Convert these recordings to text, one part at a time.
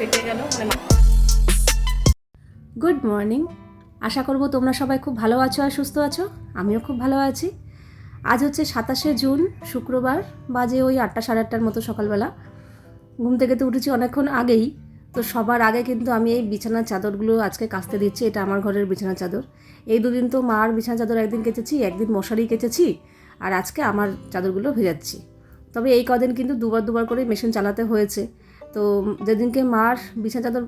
ফেটে গেল মানে গুড মর্নিং আশা করব তোমরা সবাই খুব ভালো আছো আর সুস্থ আছো। আমিও খুব ভালো আছি। আজ হচ্ছে সাতাশে জুন, শুক্রবার, বাজে ওই আটটা সাড়ে আটটার মতো সকালবেলা। ঘুম থেকে তো উঠেছি অনেকক্ষণ আগেই। তো সবার আগে কিন্তু আমি এই বিছানার চাদরগুলো আজকে কাচতে দিচ্ছি। এটা আমার ঘরের বিছানার চাদর। এই দুদিন তো মার বিছানা চাদর একদিন কেচেছি, একদিন মশারি কেচেছি আর আজকে আমার চাদরগুলো ভেজাচ্ছি। তবে এই কদিন কিন্তু দুবার দুবার করে মেশিন চালাতে হয়েছে। তো যেদিনকে মার বিছানা চাদর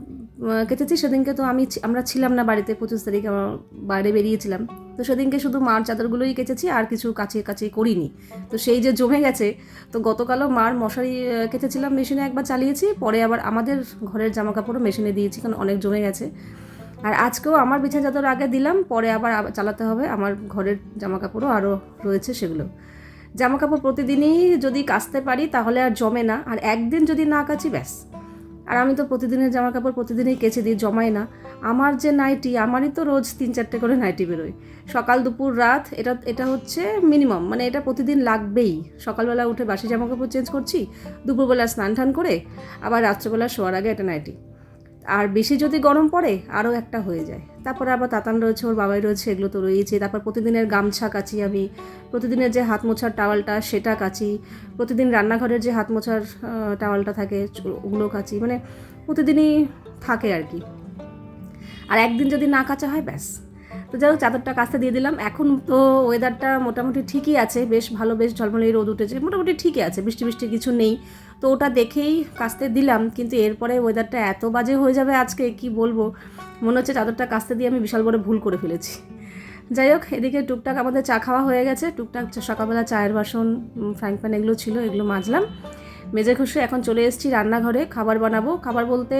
কেচেছি, সেদিনকে তো আমি আমরা ছিলাম না বাড়িতে পঁচিশ তারিখে, আমার বাইরে বেরিয়েছিলাম। তো সেদিনকে শুধু মার চাদরগুলোই কেচেছি, আর কিছু কাছে কাছে করিনি। তো সেই যে জমে গেছে, তো গতকালও মার মশারি কেচেছিলাম মেশিনে একবার চালিয়েছি, পরে আবার আমাদের ঘরের জামা কাপড়ও মেশিনে দিয়েছি, কারণ অনেক জমে গেছে। আর আজকেও আমার বিছানা চাদর আগে দিলাম, পরে আবার চালাতে হবে, আমার ঘরের জামা কাপড়ও আরও রয়েছে সেগুলো। জামা কাপড় প্রতিদিনই যদি কাচতে পারি তাহলে আর জমে না, আর একদিন যদি না কাচি, ব্যাস। আর আমি তো প্রতিদিনের জামা কাপড় প্রতিদিনই কেচে দিই, জমাই না। আমার যে নাইটি, আমারই তো রোজ তিন চারটে করে নাইটি বেরোয়। সকাল, দুপুর, রাত, এটা এটা হচ্ছে মিনিমাম মানে এটা প্রতিদিন লাগবেই। সকালবেলা উঠে বাসি জামা কাপড় চেঞ্জ করছি, দুপুরবেলা স্নান টান করে, আবার রাত্রেবেলা শোয়ার আগে এটা নাইটি। আর বেশি যদি গরম পড়ে আরও একটা হয়ে যায়। তারপরে আবার তাতান রয়েছে, ওর বাবাই রয়েছে, এগুলো তো রয়েছে তারপর প্রতিদিনের গামছা কাচি আমি, প্রতিদিনের যে হাত মোছার টাওয়ালটা, সেটা কাচি। প্রতিদিন রান্নাঘরের যে হাত মোছার টাওয়ালটা থাকে, ওগুলো কাচি। মানে প্রতিদিনই থাকে আর কি। আর একদিন যদি না কাচা হয়, ব্যাস। তো যাই হোক, চাদরটা কাচতে দিয়ে দিলাম। এখন তো ওয়েদারটা মোটামুটি ঠিকই আছে, বেশ ভালো, বেশ ঝলমলে রোদ উঠেছে। মোটামুটি ঠিকই আছে, বৃষ্টি বৃষ্টি কিছু নেই। তো ওটা দেখেই কাচতে দিলাম, কিন্তু এরপরে ওয়েদারটা এত বাজে হয়ে যাবে আজকে, কি বলব? মনে হচ্ছে চাদরটা কাচতে দিয়ে আমি বিশাল বড় ভুল করে ফেলেছি। যাই হোক, এদিকে টুকটাক আমাদের চা খাওয়া হয়ে গেছে। টুকটাক সকালবেলা চায়ের বাসন ফ্রাইং প্যান এগুলো ছিল, এগুলো মাজলাম। মেজে খুশি এখন চলে এসেছি রান্নাঘরে, খাবার বানাবো। খাবার বলতে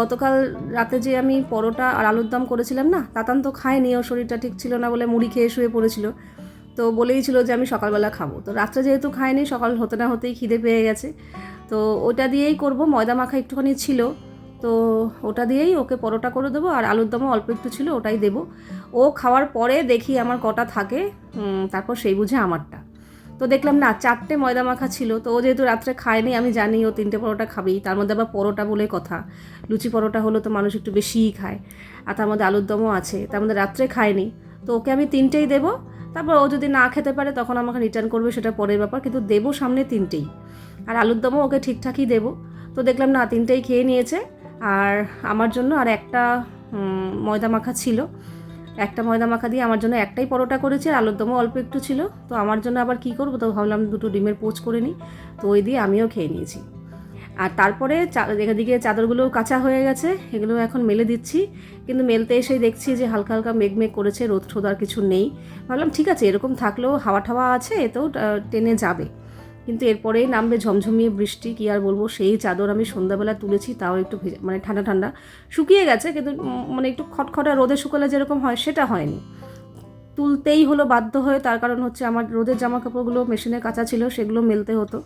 গতকাল রাতে যে আমি পরোটা আর আলুর দম করেছিলাম না, তাতান তো খায়নি, ওর শরীরটা ঠিক ছিল না বলে মুড়ি খেয়ে শুয়ে পড়েছিল। তো বলেই ছিল যে আমি সকালবেলা খাব। তো রাত্রে যেহেতু খায়নি, সকাল হতে না হতেই খিদে পেয়ে গেছে। তো ওটা দিয়েই করব, ময়দা মাখা একটুখানি ছিল। তো ওটা দিয়েই ওকে পরোটা করে দেবো আর আলুর দমও অল্প একটু ছিল, ওটাই দেবো। ও খাওয়ার পরে দেখি আমার কটা থাকে তারপর সেই বুঝে আমারটা। তো দেখলাম না, চারটে ময়দা মাখা ছিল, তো ও যেহেতু রাত্রে খায়নি, আমি জানি ও তিনটে পরোটা খাবেই। তার মধ্যে আবার পরোটা বলে কথা। লুচি পরোটা হলো তো মানুষ একটু বেশিই খায়। আর তার মধ্যে আলুর দমও আছে, তার মধ্যে রাত্রে খায়নি। তো ওকে আমি তিনটেই দেবো। তারপর ও যদি না খেতে পারে, তখন আমাকে রিটার্ন করবে, সেটা পরের ব্যাপার। কিন্তু দেবো সামনে তিনটেই। আর আলুর দমও ওকে ঠিকঠাকই দেবো। তো দেখলাম না, তিনটেই খেয়ে নিয়েছে। আর আমার জন্য আর একটা ময়দা মাখা ছিল। একটা ময়দা মাখা দিয়ে আমার জন্য একটাই পরোটা করেছি, আর আলুর দমও অল্প একটু ছিল। তো আমার জন্য আবার কি করব? তো ভাবলাম দুটো ডিমের পোচ করে নিই। তো ওই দিয়ে আমিও খেয়ে নিয়েছি। আর তারপরে এদিকে চাদরগুলো কাঁচা হয়ে গেছে এগুলো এখন মেলে দিচ্ছি। কিন্তু মেলতে এসেই দেখছি যে হালকা হালকা মেঘ মেঘ করেছে, রোদ ঠোদ আর কিছু নেই। ভাবলাম ঠিক আছে, এরকম থাকলেও হাওয়া ঠাওয়া আছে এতেও টেনে যাবে। কিন্তু এরপরেই নামবে ঝমঝমিয়ে বৃষ্টি, কি আর বলব? সেই চাদর আমি সন্ধ্যাবেলা তুলেছি, তাও একটু ভেজা মানে ঠান্ডা ঠান্ডা। শুকিয়ে গেছে, কিন্তু মানে একটু খটখটা রোদে শুকালে যেরকম হয়, সেটা হয়নি। তুলতেই হলো বাধ্য হয়ে, তার কারণ হচ্ছে আমার রোদের জামা কাপড়গুলো মেশিনে কাঁচা ছিল, সেগুলো মেলতে হতো।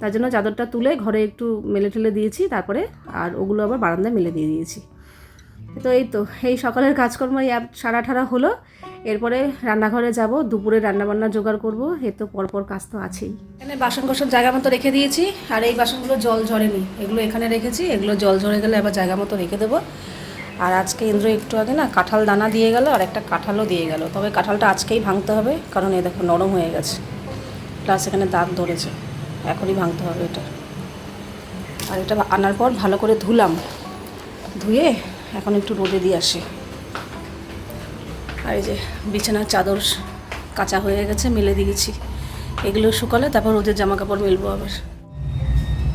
তার জন্য চাদরটা তুলে ঘরে একটু মেলে ঠেলে দিয়েছি, তারপরে আর ওগুলো আবার বারান্দায় মেলে দিয়ে দিয়েছি। তো এই তো, এই সকালের কাজকর্ম, এই সারা ঠারা হলো। এরপরে রান্নাঘরে যাব, দুপুরে রান্নাবান্না জোগাড় করব, এ তো পরপর কাজ তো আছেই। এখানে বাসন কোসন জায়গা মতো রেখে দিয়েছি, আর এই বাসনগুলো জল ঝরেনি। এগুলো এখানে রেখেছি, এগুলো জল ঝরে গেলে আবার জায়গা মতো রেখে দেবো। আর আজকে ইন্দ্র একটু আগে না কাঁঠাল দানা দিয়ে গেল, আর একটা কাঁঠালও দিয়ে গেল। তবে কাঁঠালটা আজকেই ভাঙতে হবে, কারণ এ দেখো নরম হয়ে গেছে। প্লাস এখানে দাগ ধরেছে, এখনই ভাঙতে হবে এটা। আর এটা আনার পর ভালো করে ধুলাম। ধুয়ে এখন একটু রোদে দিয়ে আসি। আর এই যে বিছানার চাদর কাঁচা হয়ে গেছে, মেলে দিয়েছি এগুলো শুকালে তারপর রোদের জামা কাপড় মেলবো আবার।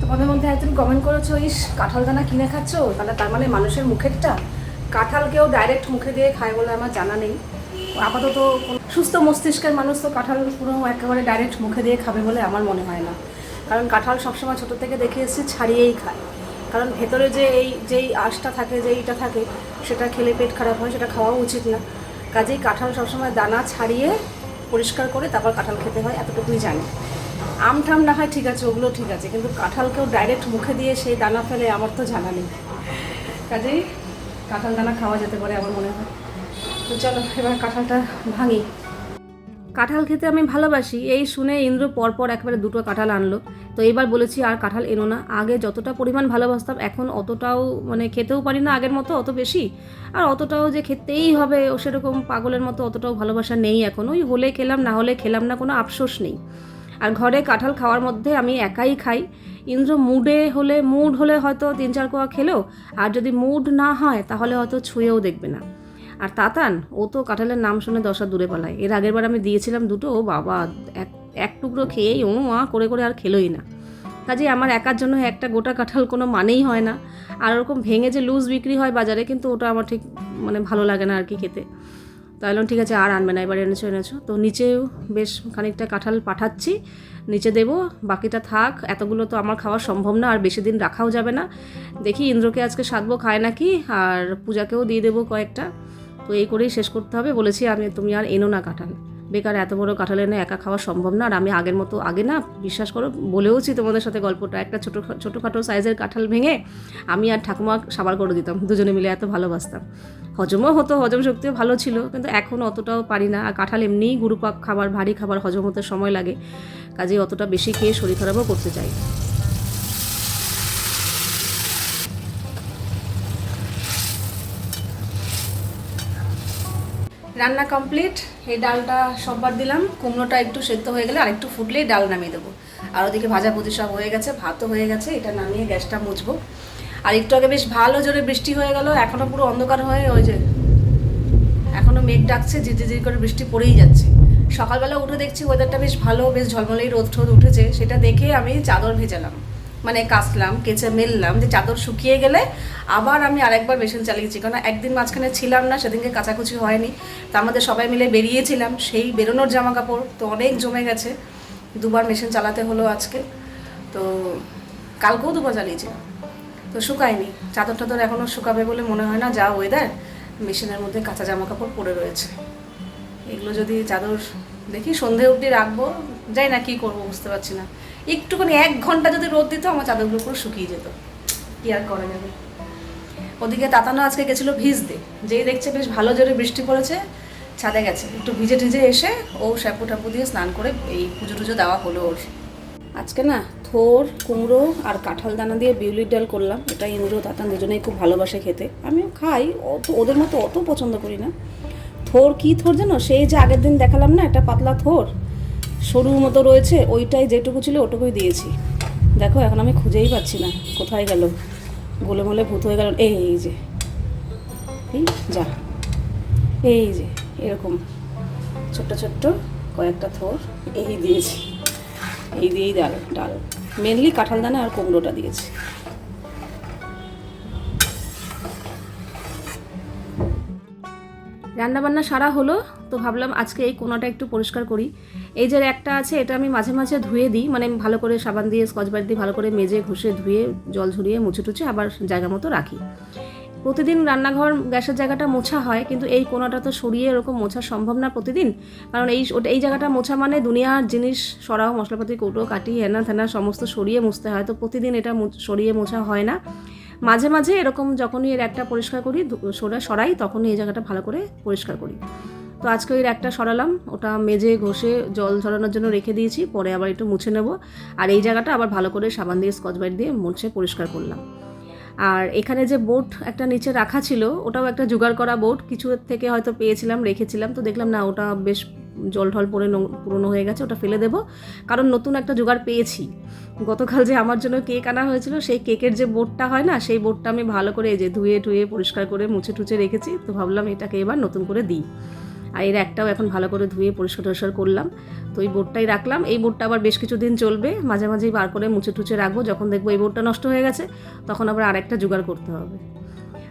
তোমাদের মধ্যে একজন কমেন্ট করেছ, ইস, কাঁঠাল দানা কিনে খাচ্ছ? তাহলে তার মানে মানুষের মুখেরটা? কাঁঠাল কেউ ডাইরেক্ট মুখে দিয়ে খায় বলে আমার জানা নেই। আপাতত সুস্থ মস্তিষ্কের মানুষ তো কাঁঠাল পুরো একেবারে ডাইরেক্ট মুখে দিয়ে খাবে বলে আমার মনে হয় না। কারণ কাঁঠাল সবসময় ছোটো থেকে দেখে এসেছি ছাড়িয়েই খায়। কারণ ভেতরে যে এই, যেই আঁশটা থাকে যে এইটা থাকে, সেটা খেলে পেট খারাপ হয়, সেটা খাওয়াও উচিত না। কাজেই কাঁঠাল সবসময় দানা ছাড়িয়ে পরিষ্কার করে তারপর কাঁঠাল খেতে হয়, এতটুকুই জানি। আম ঠাম না হয় ঠিক আছে, ওগুলো ঠিক আছে, কিন্তু কাঁঠালকেও ডাইরেক্ট মুখে দিয়ে সেই দানা ফেলে আমার তো জানা নেই। কাজেই কাঁঠাল দানা খাওয়া যেতে পারে আমার মনে হয়। তো চলো, এবার কাঁঠালটা ভাঙি। কাঁঠাল খেতে আমি ভালোবাসি। এই শুনে ইন্দ্র পরপর একবারে দুটো কাঁঠাল আনলো। তো এবার বলেছি, আর কাঁঠাল এনো না। আগে যতটা পরিমাণ ভালোবাসতাম, এখন অতটাও মানে খেতেও পারি না আগের মতো, অত বেশি। আর অতটাও যে খেতেই হবে, ও সেরকম পাগলের মতো অতটাও ভালোবাসা নেই এখন। ওই হলে খেলাম, না হলে খেলাম না, কোনো আফসোস নেই। আর ঘরে কাঁঠাল খাওয়ার মধ্যে আমি একাই খাই। ইন্দ্র মুডে হলে, মুড হলে হয়তো তিন চার কোয়া খেলেও আর যদি মুড না হয়, তাহলে হয়তো ছুঁয়েও দেখবে না। আর তাতান, ও তো কাঁঠালের নাম শুনে দশা দূরে পালায়। এর আগের বার আমি দিয়েছিলাম দুটো, ও বাবা, এক এক টুকরো খেয়েই ও আ, করে করে আর খেলোই না। কাজে আমার একার জন্য একটা গোটা কাঁঠাল কোনো মানেই হয় না। আর ওরকম ভেঙে যে লুজ বিক্রি হয় বাজারে, কিন্তু ওটা আমার ঠিক মানে ভালো লাগে না আর কি খেতে। তাহলে ঠিক আছে, আর আনবে না, এবার এনেছো এনেছো। তো নিচেও বেশ খানিকটা কাঁঠাল পাঠাচ্ছি, নিচে দেবো, বাকিটা থাক, এতগুলো তো আমার খাওয়া সম্ভব না, আর বেশি দিন রাখাও যাবে না। দেখি ইন্দ্রকে আজকে সাধবো, খায় নাকি, আর পূজাকেও দিয়ে দেবো কয়েকটা। তো এই করেই শেষ করতে হবে। বলেছি, আমি, তুমি আর এনো না কাঁঠাল। বেকার এত বড় কাঁঠাল এনে একা খাওয়া সম্ভব না। আর আমি আগের মতো আগে না, বিশ্বাস করো, বলেওছি তোমাদের সাথে গল্পটা। একটা ছোটো, ছোটোখাটো সাইজের কাঁঠাল ভেঙে আমি আর ঠাকুমা সাবার করে দিতাম। দুজনে মিলে এত ভালোবাসতাম। হজমও হতো, হজম শক্তিও ভালো ছিল, কিন্তু এখন অতটাও পারি না। আর কাঁঠাল এমনিই গুরুপাক খাবার, ভারী খাবার, হজম হতে সময় লাগে। কাজে অতটা বেশি খেয়ে শরীর খারাপও করতে চাই না। রান্না কমপ্লিট এই ডালটা সববার দিলাম, কুমড়োটা একটু সেদ্ধ হয়ে গেলে আর একটু ফুটলেই ডাল নামিয়ে দেবো। আর ওদিকে ভাজা ভুজি সব হয়ে গেছে, ভাতও হয়ে গেছে, এটা নামিয়ে গ্যাসটা মুছবো। আর একটু আগে বেশ ভালো জোরে বৃষ্টি হয়ে গেল এখনও পুরো অন্ধকার হয়ে ওই যে এখনও মেঘ ডাকছে, ঝিরঝির করে বৃষ্টি পড়েই যাচ্ছে। সকালবেলা উঠে দেখছি ওয়েদারটা বেশ ভালো, বেশ ঝলমলেই রোদ ঠোদ উঠেছে, সেটা দেখে আমি চাদর ভেজালাম। মানে কাচলাম, কেচে মেললাম, যে চাদর শুকিয়ে গেলে আবার আমি আরেকবার মেশিন চালিয়েছি। কারণ একদিন মাঝখানে ছিলাম না, সেদিনকে কাচাকুচি হয়নি। তার আমাদের সবাই মিলে বেরিয়েছিলাম, সেই বেরোনোর জামা কাপড় তো অনেক জমে গেছে। দুবার মেশিন চালাতে হলো আজকে। তো কালকেও দুবার চালিয়েছিলাম তো শুকায়নি। চাদর টাদর এখনও শুকাবে বলে মনে হয় না, যা ওয়েদার মেশিনের মধ্যে কাঁচা জামা কাপড় পরে রয়েছে। এগুলো যদি চাদর দেখি সন্ধে অবধি রাখব যাই না কি করব, বুঝতে পারছি না। একটুখানি এক ঘণ্টা যদি রোদ দিত আমার চাদরগুলো পুরো শুকিয়ে যেত। কি আর করা যাবে? ওদিকে তাতানো আজকে গেছিল ভিজতে। যেই দেখছে বেশ ভালো জোরে বৃষ্টি পড়েছে ছাদে গেছে। একটু ভিজে টিজে এসে ও শ্যাপু টাপু দিয়ে স্নান করে এই পুজো টুজো দেওয়া হলো ওর। আজকে না থোর কুমড়ো আর কাঁঠাল দানা দিয়ে বিউলির ডাল করলাম। এটা ইন্দ্র তাতান দুজনেই খুব ভালোবাসে খেতে। আমিও খাই অত ওদের মতো অত পছন্দ করি না। থোর কি থোর জানো সেই যে আগের দিন দেখালাম না একটা পাতলা থোর। সরু মতো রয়েছে, ওইটাই যেটুকু ছিল ওটুকুই দিয়েছি। দেখো, এখন আমি খুঁজেই পাচ্ছি না, কোথায় গেল? গোলে মোলে ভূত হয়ে গেল, এই এই যে। এই, যা। এই যে, এরকম। ছোট্ট ছোট্ট কয়েকটা থোর, এই দিয়েছি। এই দিয়েই ডাল ডাল। মেনলি কাঁঠাল দানা আর কুমড়োটা দিয়েছি। রান্নাবান্না সারা হলো, তো ভাবলাম আজকে এই কোনাটা একটু পরিষ্কার করি। এই যে একটা আছে, এটা আমি মাঝে মাঝে ধুয়ে দিই মানে ভালো করে সাবান দিয়ে স্কচবার দিয়ে ভালো করে মেজে, ঘষে, ধুয়ে, জল ঝরিয়ে, মুছে টুছে আবার জায়গা মতো রাখি। প্রতিদিন রান্নাঘর গ্যাসের জায়গাটা মোছা হয়, কিন্তু এই কোনাটা তো সরিয়ে এরকম মোছা সম্ভব না প্রতিদিন। কারণ এই এই জায়গাটা মোছা মানে দুনিয়ার জিনিস, সরাও, মশলাপাতি কৌটো কাটি হেনা থেনা সমস্ত সরিয়ে মুছতে হয়, তো প্রতিদিন এটা সরিয়ে মোছা হয় না। মাঝে মাঝে এরকম যখনই এর একটা পরিষ্কার করি সরা, সরাই, তখনই এই জায়গাটা ভালো করে পরিষ্কার করি। তো আজকে ওই একটা সরালাম, ওটা মেজে ঘষে জল ঝরানোর জন্য রেখে দিয়েছি, পরে আবার একটু মুছে নেব। আর এই জায়গাটা আবার ভালো করে সাবান দিয়ে, স্কচ ব্রাইট দিয়ে মুছে পরিষ্কার করলাম। আর এখানে যে বোট একটা নিচে রাখা ছিল, ওটাও একটা জোগাড় করা বোট কিছু থেকে হয়তো পেয়েছিলাম, রেখেছিলাম, তো দেখলাম না, ওটা বেশ জল ঢল পরে নো- পুরনো হয়ে গেছে, ওটা ফেলে দেবো। কারণ নতুন একটা জোগাড় পেয়েছি। গতকাল যে আমার জন্য কেক আনা হয়েছিল, সেই কেকের যে বোর্ডটা হয় না, সেই বোর্ডটা আমি ভালো করে যে ধুয়ে টুয়ে পরিষ্কার করে মুছে টুছে রেখেছি, তো ভাবলাম এটাকে এবার নতুন করে দিই। আর এর একটাও এখন ভালো করে ধুয়ে পরিষ্কার টরিষ্কার করলাম। তো এই বোর্ডটাই রাখলাম। এই বোর্ডটা আবার বেশ কিছুদিন চলবে। মাঝে মাঝেই বার করে মুছে টুছে রাখব। যখন দেখব এই বোর্ডটা নষ্ট হয়ে গেছে, তখন আবার আরেকটা জোগাড় করতে হবে।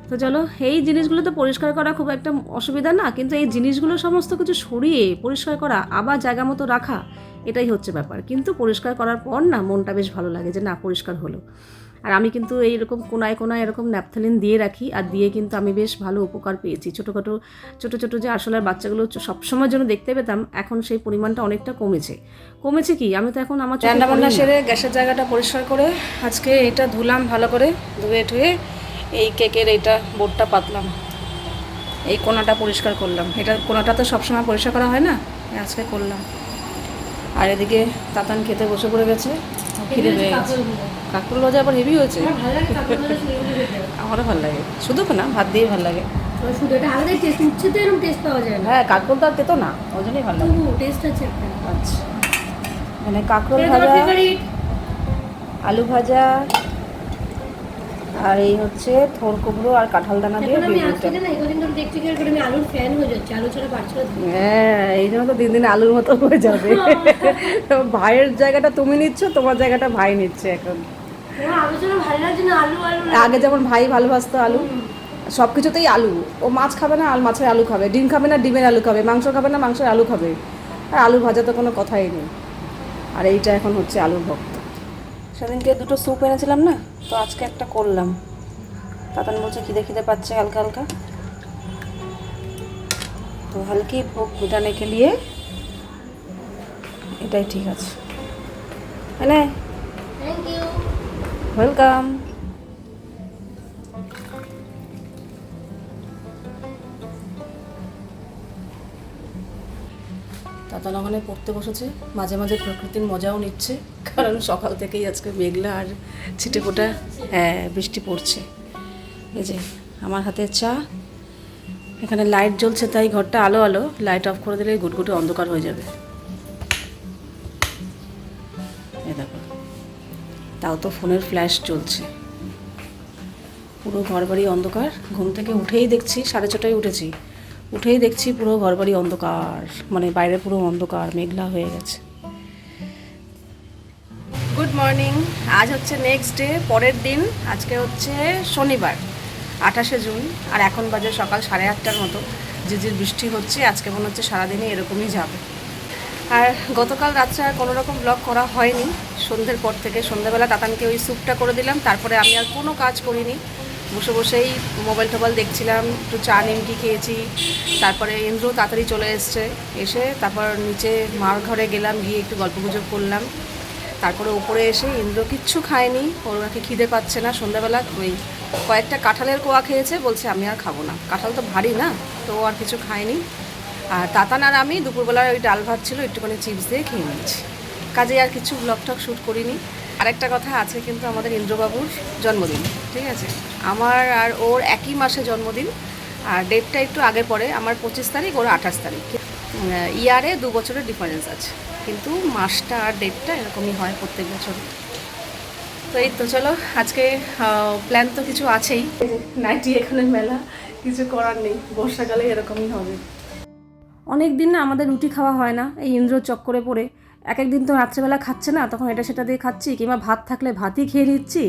তো চলো এই জিনিসগুলো তো পরিষ্কার করা খুব একটা অসুবিধা না কিন্তু এই জিনিসগুলো সমস্ত কিছু সরিয়ে পরিষ্কার করা আবার জায়গা মতো রাখা এটাই হচ্ছে ব্যাপার। কিন্তু পরিষ্কার করার পর না মনটা বেশ ভালো লাগে যে না পরিষ্কার হলো। আর আমি কিন্তু এইরকম কোনায় কোনায় এরকম ন্যাপথালিন দিয়ে রাখি আর দিয়ে কিন্তু আমি বেশ ভালো উপকার পেয়েছি। ছোটোখাটো ছোটো ছোটো যে আসলের বাচ্চাগুলো সবসময়ের জন্য দেখতে পেতাম এখন সেই পরিমাণটা অনেকটা কমেছে। কমেছে কি? আমি তো এখন আমার রান্না বান্না সেরে গ্যাসের জায়গাটা পরিষ্কার করে আজকে এটা ধুলাম ভালো করে ধুয়ে টুয়ে এই কেকের এইটা বোর্ডটা পাতলাম। এই কোনাটা পরিষ্কার করলাম। এটা কোনাটা তো সবসময় পরিষ্কার করা হয় না? আজকে করলাম। আর এদিকে তাতান খেতে বসে পড়ে গেছে। খিদে হয়ে গেছে। কাকুর লজা আবার হেভি হয়েছে? আমারও ভালো লাগে। শুধু না ভাত দিয়ে ভালো লাগে। এটা হ্যাঁ কাকুর তো আর তেতো না ওই জন্যই ভালো লাগে। তবু টেস্ট আছে আচ্ছা। মানে কাঁকরোল ভাজা আলু ভাজা আর এই হচ্ছে থোর কুমড়ো আর কাঁঠাল দানা দিয়ে আমি আজ না এতদিন ধরে দেখছি কি করে আমি আলুর ফ্যান হয়ে যাচ্ছি আলু ছাড়া পারছি না। হ্যাঁ এই জন্য তো দিন দিন আলুর মতো হয়ে যাবে। ভাইয়ের জায়গাটা তুমি নিচ্ছ তোমার জায়গাটা ভাই নিচ্ছে এখন। আগে যেমন ভাই ভালোবাসতো আলু সব কিছুতেই আলু। ও মাছ খাবে না আর মাছের আলু খাবে। ডিম খাবে না ডিমের আলু খাবে। মাংস খাবে না মাংসের আলু খাবে। আর আলু ভাজা তো কোনো কথাই নেই। আর এইটা এখন হচ্ছে আলুর ভক্ত। সেদিনকে দুটো স্যুপ এনেছিলাম না তো আজকে একটা করলাম। তাতান বলছে খিদে খিদে পাচ্ছে হালকা হালকা। তো হালকি ভোগ মিটানে কে লিয়ে এটাই ঠিক আছে। হ্যাঁ ওয়েলকাম তাতা ওখানে পড়তে বসেছে। মাঝে মাঝে প্রকৃতির মজাও নিচ্ছে, কারণ সকাল থেকেই আজকে মেঘলা আর ছিটে ফোটা হ্যাঁ বৃষ্টি পড়ছে। এই যে, আমার হাতে চা। এখানে লাইট জ্বলছে, তাই ঘরটা আলো আলো, লাইট অফ করে দিলে গুটগুটে অন্ধকার হয়ে যাবে। তাও তো ফোনের ফ্ল্যাশ চলছে পুরো ঘর বাড়ি অন্ধকার, ঘুম থেকে উঠেই দেখছি, সাড়ে ছটায় উঠেছি। উঠেই দেখছি পুরো ঘরবাড়ি অন্ধকার মানে বাইরে পুরো অন্ধকার, মেঘলা হয়ে গেছে। গুড মর্নিং আজ হচ্ছে নেক্সট ডে পরের দিন, আজকে হচ্ছে শনিবার, আঠাশে জুন, আর এখন বাজে সকাল সাড়ে আটটার মতো। যে যে বৃষ্টি হচ্ছে, আজকে মনে হচ্ছে সারাদিনই এরকমই যাবে। আর গতকাল রাত্রে আর কোনো রকম ব্লগ করা হয়নি। সন্ধ্যের পর থেকে সন্ধ্যাবেলা তাতানকে ওই স্যুপটা করে দিলাম, তারপরে আমি আর কোনো কাজ করিনি। বসে বসেই মোবাইল টোবাইল দেখছিলাম, একটু চা নিমকি খেয়েছি, তারপরে ইন্দ্র তাড়াতাড়ি চলে এসছে। এসে তারপর নিচে মার ঘরে গেলাম, গিয়ে একটু গল্প গুজব করলাম। তারপরে উপরে এসে ইন্দ্র কিচ্ছু খায়নি, ওর নাকি খিদে পাচ্ছে না। সন্ধ্যাবেলা ওই কয়েকটা কাঁঠালের কোয়া খেয়েছে, বলছে আমি আর খাব না। কাঁঠাল তো ভারী না, তো আর কিছু খায়নি। আর তাতান আর আমি দুপুরবেলায় ওই ডাল ভাত ছিল, একটুখানি চিপস দিয়ে খেয়ে নিয়েছি। কাজে আর কিছু ব্লগ টক শ্যুট করিনি। আরেকটা কথা আছে কিন্তু আমাদের ইন্দ্রবাবুর জন্মদিন, ঠিক আছে? আমার আর ওর একই মাসে জন্মদিন, আর ডেটটা একটু আগে পরে, আমার পঁচিশ তারিখ, ওর আঠাশ তারিখ। ইয়ারে দু বছরের ডিফারেন্স আছে, কিন্তু মাসটা আর ডেটটা এরকমই হয় প্রত্যেক বছর। তো এই তো চলো, আজকে প্ল্যান তো কিছু আছেই। নাইটি এখানে মেলা, কিছু করার নেই, বর্ষাকালে এরকমই হবে। অনেক দিন না আমাদের রুটি খাওয়া হয় না, এই ইন্দ্র চক্করে পড়ে। এক একদিন তো রাত্রেবেলা খাচ্ছে না, তখন এটা সেটা দিয়ে খাচ্ছি, কিংবা ভাত থাকলে ভাতই খেয়ে নিচ্ছি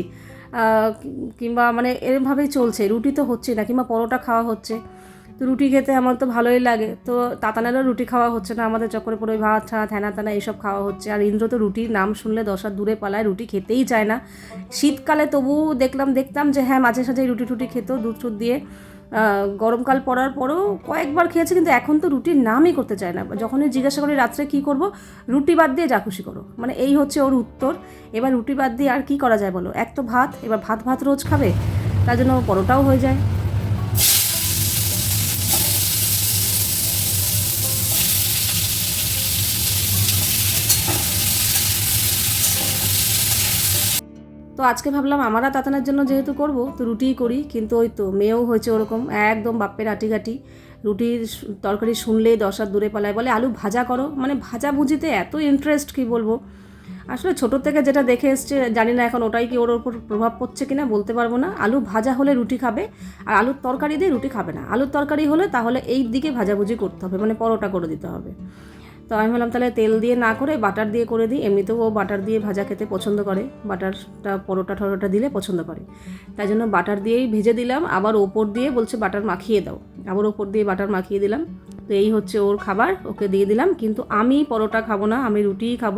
কিংবা মানে এরমভাবেই চলছে, রুটি তো হচ্ছে না, কিংবা পরোটা খাওয়া হচ্ছে। তো রুটি খেতে আমার তো ভালোই লাগে, তো তাতানেরও রুটি খাওয়া হচ্ছে না, আমাদের চক্করে ওই ভাত ঠাত হ্যানা তানা এইসব খাওয়া হচ্ছে, আর ইন্দ্র তো রুটির নাম শুনলে দশ দূরে পালায়, রুটি খেতেই চায় না। শীতকালে তবু দেখলাম, দেখতাম যে হ্যাঁ মাঝে সাঝে রুটি টুটি খেত দুধ টুধ দিয়ে। গরমকাল পড়ার পরেও কয়েকবার খেয়েছে, কিন্তু এখন তো রুটির নামই করতে চায় না। যখনই জিজ্ঞাসা করি, রাত্রে কী করব? রুটি বাদ দিয়ে যা খুশি করো। মানে এই হচ্ছে ওর উত্তর। এবার রুটি বাদ দিয়ে আর কি করা যায় বলো? এক তো ভাত, এবার ভাত ভাত রোজ খাবে, তার জন্য পরোটাও হয়ে যায়। তো আজকে ভাবলাম আমারা তাতানের জন্য যেহেতু করব, তো রুটিই করি। কিন্তু ওই তো মেয়েও হয়েছে ওরকম, একদম বাপ্পের আটিঘাটি। রুটির তরকারি শুনলেই দশ হাত দূরে পালায়। বলে, আলু ভাজা করো। মানে ভাজা ভুজিতে এত ইন্টারেস্ট কি বলব? আসলে ছোটো থেকে যেটা দেখে এসছে, জানি না এখন ওটাই কি ওর ওপর প্রভাব পড়ছে কিনা, বলতে পারব না। আলু ভাজা হলে রুটি খাবে, আর আলুর তরকারি দিয়ে রুটি খাবে না। আলুর তরকারি হলে তাহলে এই দিকে ভাজাভুজি করতে হবে মানে পরোটা করে দিতে হবে। তো আমি ভাবলাম তাহলে তেল দিয়ে না করে বাটার দিয়ে করে দিই। এমনিতেও ও বাটার দিয়ে ভাজা খেতে পছন্দ করে। বাটারটা, পরোটা ঠরোটা দিলে পছন্দ করে। তাই জন্য বাটার দিয়েই ভেজে দিলাম। আবার ওপর দিয়ে বলছে বাটার মাখিয়ে দাও। আবার ওপর দিয়ে বাটার মাখিয়ে দিলাম। তো এই হচ্ছে ওর খাবার, ওকে দিয়ে দিলাম। কিন্তু আমি পরোটা খাব না, আমি রুটিই খাব।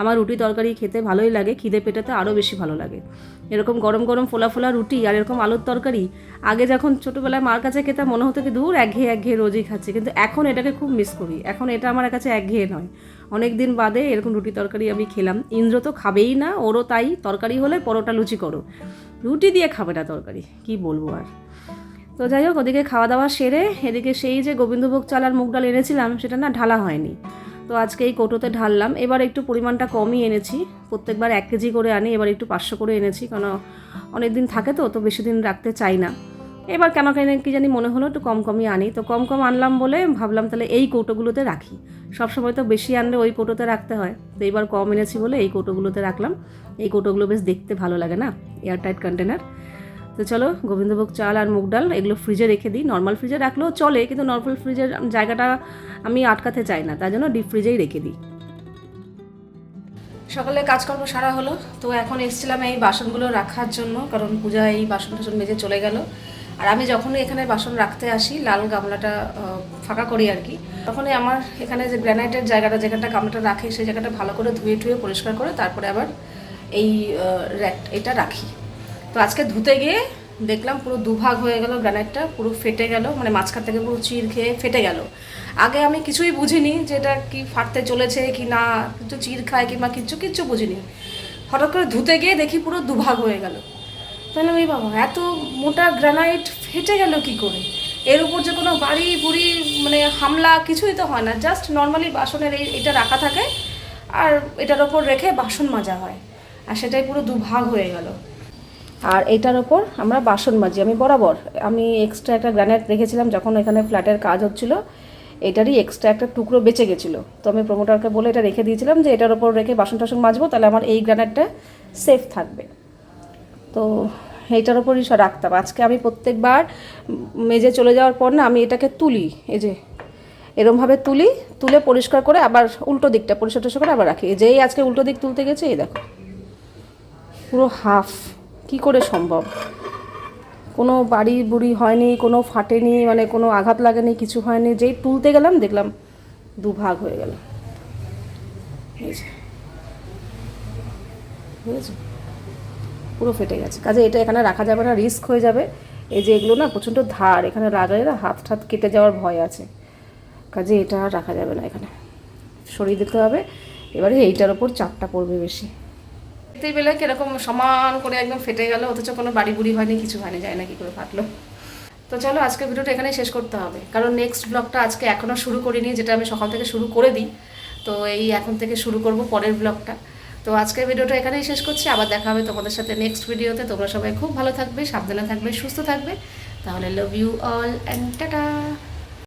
আমার রুটি তরকারি খেতে ভালোই লাগে, খিদে পেটেতে আরও বেশি ভালো লাগে। এরকম গরম গরম ফোলা ফোলা রুটি আর এরকম আলুর তরকারি, আগে যখন ছোটোবেলায় মার কাছে খেতাম, মনে হতো কি দূর একঘেয়ে একঘেয়ে রোজই খাচ্ছি। কিন্তু এখন এটাকে খুব মিস করি। এখন এটা আমার কাছে একঘেয়ে নয়। অনেক দিন বাদে এরকম রুটি তরকারি আমি খেলাম। ইন্দ্র তো খাবেই না, ওরও তাই। তরকারি হলে পরোটা লুচি করো। রুটি দিয়ে খাবে না তরকারি, কি বলব আর। তো যাই হোক, ওদিকে খাওয়া দাওয়া সেরে এদিকে সেই যে গোবিন্দভোগ চাল আর মুগ ডাল এনেছিলাম, সেটা না ঢালা হয়নি। তো আজকে এই কৌটোতে ঢাললাম। এবার একটু পরিমাণটা কমই এনেছি। প্রত্যেকবার এক কেজি করে আনি, এবার একটু পাঁচশো করে এনেছি কারণ অনেক দিন থাকে তো তো বেশি দিন রাখতে চাই না। এবার কেন কেন কি জানি মনে হলো একটু কম কমই আনি। তো কম কম আনলাম বলে ভাবলাম তাহলে এই কৌটোগুলোতে রাখি। সবসময় তো বেশি আনলে ওই কৌটোতে রাখতে হয়। তো এবার কম এনেছি বলে এই কৌটোগুলোতে রাখলাম। এই কৌটোগুলো বেশ দেখতে ভালো লাগে না, এয়ারটাইট কন্টেনার। তো চলো গোবিন্দভোগ চাল আর মুগ ডাল এগুলো ফ্রিজে রেখে দিই। নর্মাল ফ্রিজে রাখলেও চলে, কিন্তু নর্মাল ফ্রিজের জায়গাটা আমি আটকাতে চাই না তাই জন্য ডিপ ফ্রিজেই রেখে দিই। সকালে কাজকর্ম সারা হলো, তো এখন এসেছিলাম এই বাসনগুলো রাখার জন্য, কারণ পূজা এই বাসন টাসন মেজে চলে গেল। আর আমি যখনই এখানে বাসন রাখতে আসি, লাল গামলাটা ফাঁকা করি আর কি, তখনই আমার এখানে যে গ্রানাইটের জায়গাটা, যেখানটা গামলাটা রাখে, সেই জায়গাটা ভালো করে ধুয়ে টুয়ে পরিষ্কার করে তারপরে আবার এই র্যাক এটা রাখি। তো আজকে ধুতে গিয়ে দেখলাম পুরো দুভাগ হয়ে গেল গ্রানাইটটা, পুরো ফেটে গেল মানে মাঝখান থেকে পুরো চির খেয়ে ফেটে গেল। আগে আমি কিছুই বুঝিনি যে এটা কি ফাটতে চলেছে কি না, কিছু চির খায় কিংবা কিচ্ছু কিচ্ছু বুঝিনি। হঠাৎ করে ধুতে গিয়ে দেখি পুরো দুভাগ হয়ে গেল। তাহলে ওই বাবা, এত মোটা গ্রানাইট ফেটে গেল কি করে? এর উপর যে কোনো বাড়ি বুড়ি মানে হামলা কিছুই তো হয় না, জাস্ট নর্মালি বাসনের এই, এটা রাখা থাকে আর এটার ওপর রেখে বাসন মাজা হয়। আর সেটাই পুরো দুভাগ হয়ে গেল। আর এটার ওপর আমরা বাসন মাজি, আমি বরাবর। আমি এক্সট্রা একটা গ্রানাইট রেখেছিলাম যখন এখানে ফ্ল্যাটের কাজ হচ্ছিল, এটারই এক্সট্রা একটা টুকরো বেঁচে গেছিল। তো আমি প্রমোটারকে বলে এটা রেখে দিয়েছিলাম যে এটার ওপর রেখে বাসন টাসন মাজবো, তাহলে আমার এই গ্রানাইটটা সেফ থাকবে। তো এইটার ওপরই সব রাখতাম। আজকে আমি প্রত্যেকবার মেজে চলে যাওয়ার পর না আমি এটাকে তুলি, এই যে এরমভাবে তুলি, তুলে পরিষ্কার করে আবার উল্টো দিকটা পরিষ্কার টরিষ্কার করে আবার রাখি। যেই আজকে উল্টো দিক তুলতে গেছে, এই দেখো। পুরো হাফ কি করে সম্ভব? কোনো বাড়ি বুড়ি হয়নি, কোনো ফাটেনি মানে কোনো আঘাত লাগেনি, কিছু হয়নি, যেই তুলতে গেলাম, দেখলাম দুভাগ হয়ে গেল। পুরো ফেটে গেছে। কাজে এটা এখানে রাখা যাবে না, রিস্ক হয়ে যাবে। এই যে এগুলো না, প্রচণ্ড ধার, এখানে লাগালে না হাত ঠাত কেটে যাওয়ার ভয় আছে। কাজে এটা রাখা যাবে না এখানে। সরিয়ে দিতে হবে। এবারে এইটার ওপর চাপটা পড়বে বেশি। দেখতেই পেলে কীরকম সমান করে একদম ফেটে গেল, অথচ কোনো বাড়ি বুড়ি হয়নি, কিছু হয়নি যায় না কি করে ফাটলো। তো চলো আজকে ভিডিওটা এখানেই শেষ করতে হবে। কারণ নেক্সট ব্লগটা আজকে এখনও শুরু করিনি, যেটা আমি সকাল থেকে শুরু করে দিই। তো এই এখন থেকে শুরু করব পরের ব্লগটা তো আজকের ভিডিওটা এখানেই শেষ করছি। আবার দেখা হবে তোমাদের সাথে নেক্সট ভিডিওতে তোমরা সবাই খুব ভালো থাকবে, সাবধানে থাকবে, সুস্থ থাকবে। তাহলে love you all and tata